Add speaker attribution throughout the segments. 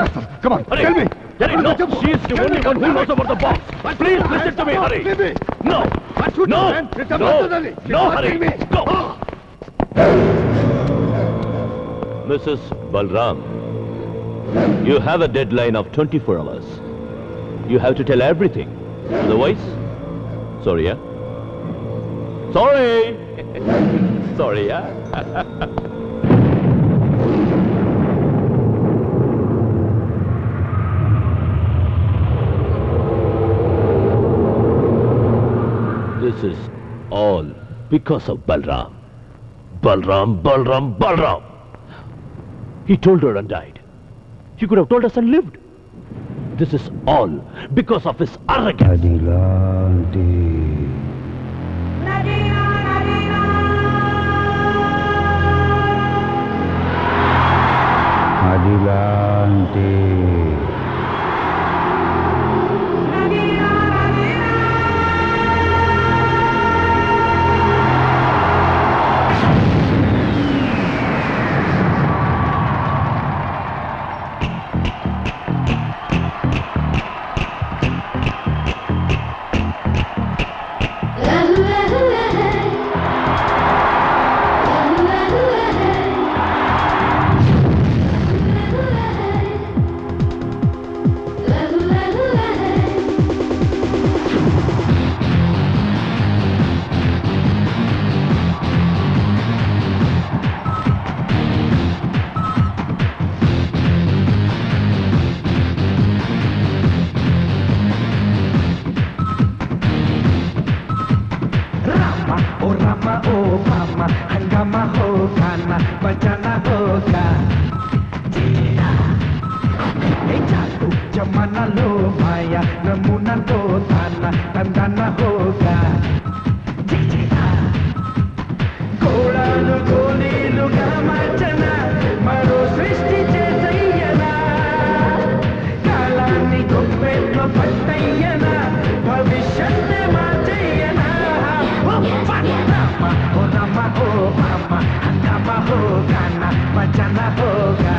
Speaker 1: Kastav, come on,
Speaker 2: Hurry.
Speaker 1: tell me.
Speaker 2: Hurry, no, no. she is the only one who knows about the bombs. Please listen to me, hurry! No, no, no, no, Hurry! go. Mrs. Balram, you have a deadline of 24 hours. You have to tell everything. Otherwise, sorry, yeah? Sorry! sorry, yeah? because of Balram. Balram, Balram, Balram. He told her and died. He could have told us and lived. This is all because of his arrogance.
Speaker 3: माया नमूना तो थाना तंदाना होगा जीना కోడాలు గోలీలుగా మార్చన మరో సృష్టి చేసయ్యనా కాలాన్ని గొప్పెట్లో పట్టయ్యనా భవిష్యత్తు మార్చయ్యనా ఓ రామ ఓ రామ ఓ మామ హంగామా హోగా నా భజన హోగా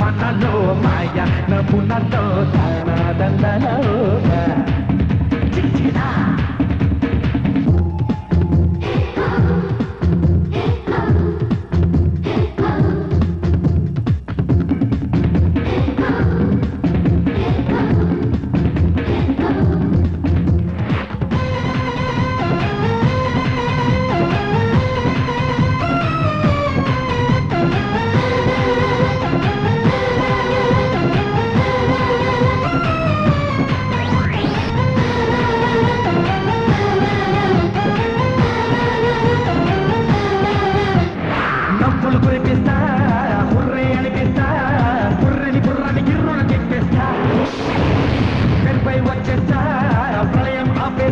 Speaker 3: మనలో మాయ నమూనాతో తన దందన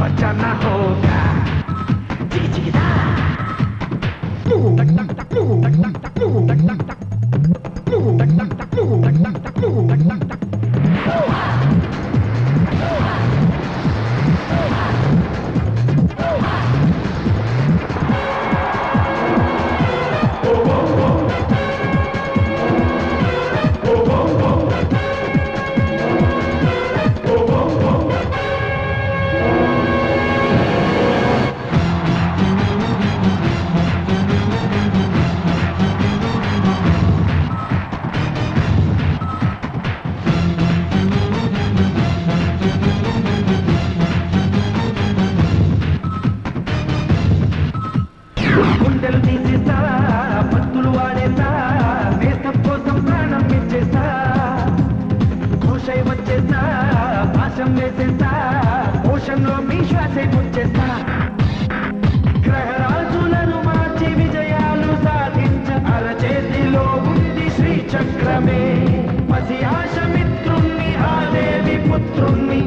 Speaker 3: but I'm not. సాహసం వేసేస్తా. ఓషన్లో మీ శ్వాసే ముచ్చేస్తా గ్రహరాజులను మార్చి విజయాలు సాధించ అరచేతిలో ఉంది శ్రీ చక్రమే మసి ఆశ మిత్రుణ్ణి ఆ దేవి పుత్రుణ్ణి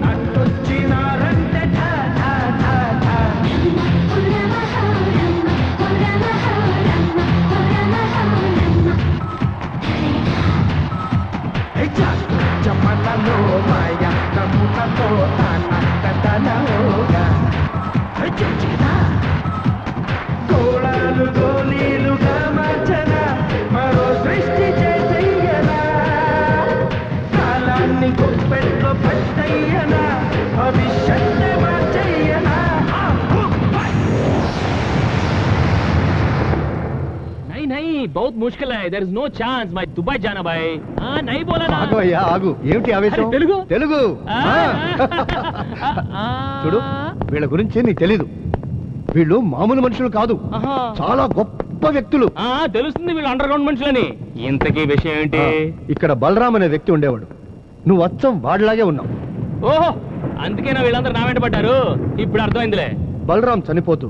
Speaker 4: नहीं नहीं बहुत मुश्किल है देर इज नो चांस मैं दुबई जाना भाई हाँ नहीं बोला ना
Speaker 1: ఆగు అయ్యా ఆగు ఏమిటి ఆవేశం
Speaker 4: అరే, తెలుగు?
Speaker 1: తెలుగు
Speaker 4: ఆ,
Speaker 1: ఆ.
Speaker 4: ఆ,
Speaker 1: చూడు వీళ్ళ గురించి నీకు తెలీదు వీళ్ళు మామూలు మనుషులు కాదు
Speaker 4: ఆహా.
Speaker 1: చాలా గొప్ప వ్యక్తులు
Speaker 4: ఆ, తెలుస్తుంది వీళ్ళు అండర్ గ్రౌండ్ మనుషులని ఇంతకీ విషయం ఏంటి
Speaker 1: ఆ, ఇక్కడ బలరాం అనే వ్యక్తి ఉండేవాడు నువ్వు అచ్చం వాడిలాగే ఉన్నావు
Speaker 4: ఓహో అందుకేనా వీళ్ళందరూ నా వెంట పడ్డారు. ఇప్పుడు అర్థమైందిలే.
Speaker 1: బలరాం చనిపోతూ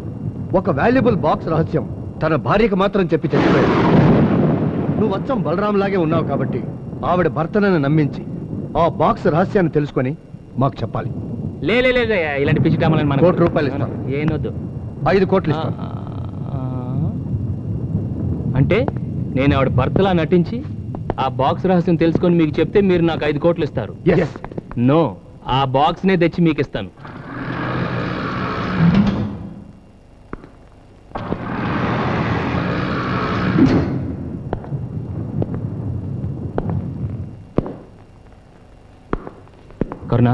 Speaker 1: ఒక వాల్యుబుల్ బాక్స్ రహస్యం తన భార్యకు మాత్రం చెప్పి చచ్చిపోయాడు. నువ్వు అచ్చం బలరాం లాగే ఉన్నావు కాబట్టి ఆవిడ భర్తనని నమ్మించి ఆ బాక్స్ రహస్యాన్ని తెలుసుకొని మాకు చెప్పాలి.
Speaker 4: లే లే లే లే, ఇలాంటి పిచ్చి
Speaker 1: కోటి రూపాయలు ఇస్తాను.
Speaker 4: ఏనొద్దు
Speaker 1: ఐదు కోట్లు
Speaker 4: అంటే నేను ఆవిడ భర్తలా నటించి ఆ బాక్స్ రహస్యం తెలుసుకొని మీకు చెప్తే మీరు నాకు ఐదు కోట్లు ఇస్తారు. నో ఆ బాక్స్ నే తెచ్చి మీకు ఇస్తాను కరుణ?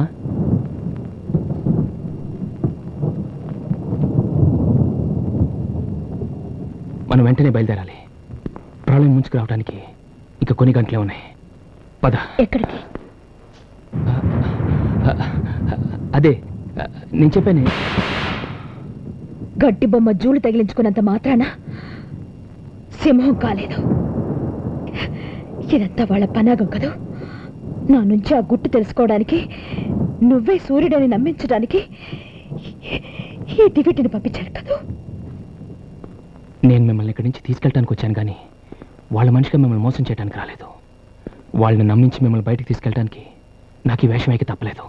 Speaker 4: మనం వెంటనే బయలుదేరాలి. ప్రాబ్లం ముంచుకు రావడానికి ఇంకా కొన్ని గంటలే ఉన్నాయి. పద.
Speaker 5: ఎక్కడికి?
Speaker 4: అదే నేను చెప్పాను.
Speaker 5: గడ్డి బొమ్మ జూలు తగిలించుకున్నంత మాత్రాన సింహం కాలేదు. ఇదంతా వాళ్ళ పనాగం కదూ? నా నుంచి ఆ గుట్టు తెలుసుకోవడానికి నువ్వే సూర్యుడని నమ్మించడానికి ఈ టికెట్ని పంపించారు కదూ?
Speaker 4: నేను మిమ్మల్ని ఇక్కడి నుంచి తీసుకెళ్ళడానికి వచ్చాను కానీ వాళ్ళ మనిషిగా మిమ్మల్ని మోసం చేయడానికి రాలేదు. వాళ్ళని నమ్మించి మిమ్మల్ని బయటికి తీసుకెళ్ళడానికి నాకు ఈ వేషం అయితే తప్పలేదు.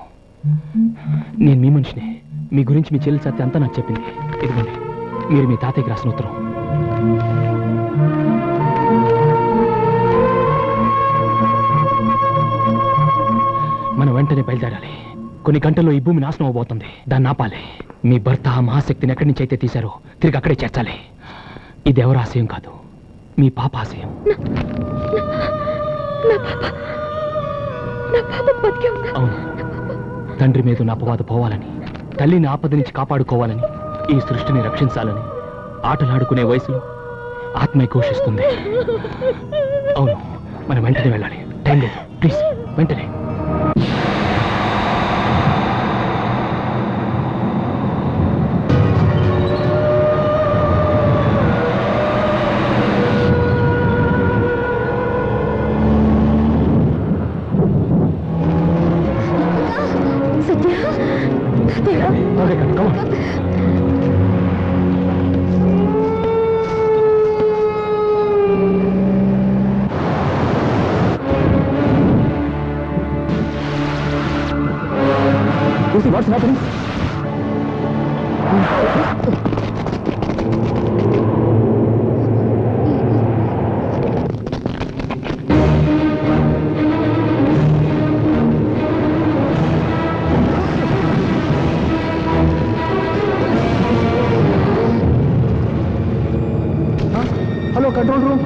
Speaker 4: నేను మీ మనిషిని. మీ గురించి మీ చెల్లి సత్య అంతా నాకు చెప్పింది. ఇదిగోండి మీరు మీ తాతయ్యకి రాసిన ఉత్తరం. మనం వెంటనే బయలుదేరాలి. కొన్ని గంటల్లో ఈ భూమి నాశనం అవబోతుంది. దాన్ని ఆపాలి. మీ భర్త ఆ మహాశక్తిని ఎక్కడి నుంచి అయితే తీశారో తిరిగి అక్కడే చేర్చాలి. ఇది ఎవరి ఆశయం కాదు. మీ పాప ఆశయం. అవును. తండ్రి మీద ఉన్న అపవాద పోవాలని తల్లిని ఆపద నుంచి కాపాడుకోవాలని ఈ సృష్టిని రక్షించాలని ఆటలాడుకునే వయసులో ఆత్మ ఘోషిస్తుంది. అవును మనం వెంటనే వెళ్ళాలి. టైం లేదు. ప్లీజ్ వెంటనే. What's happening?
Speaker 1: Hello, control room.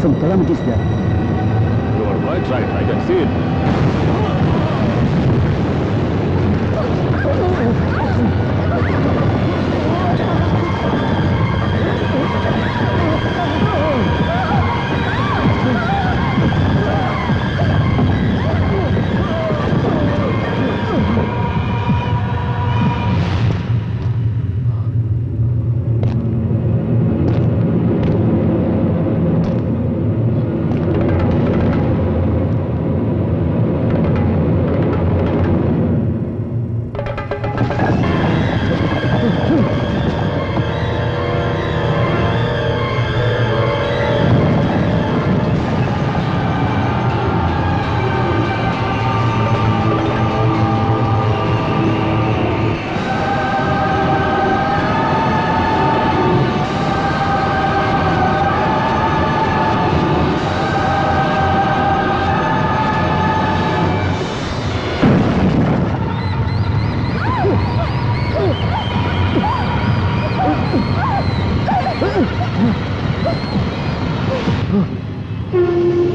Speaker 1: Some calamities there.
Speaker 4: 再来点儿うん。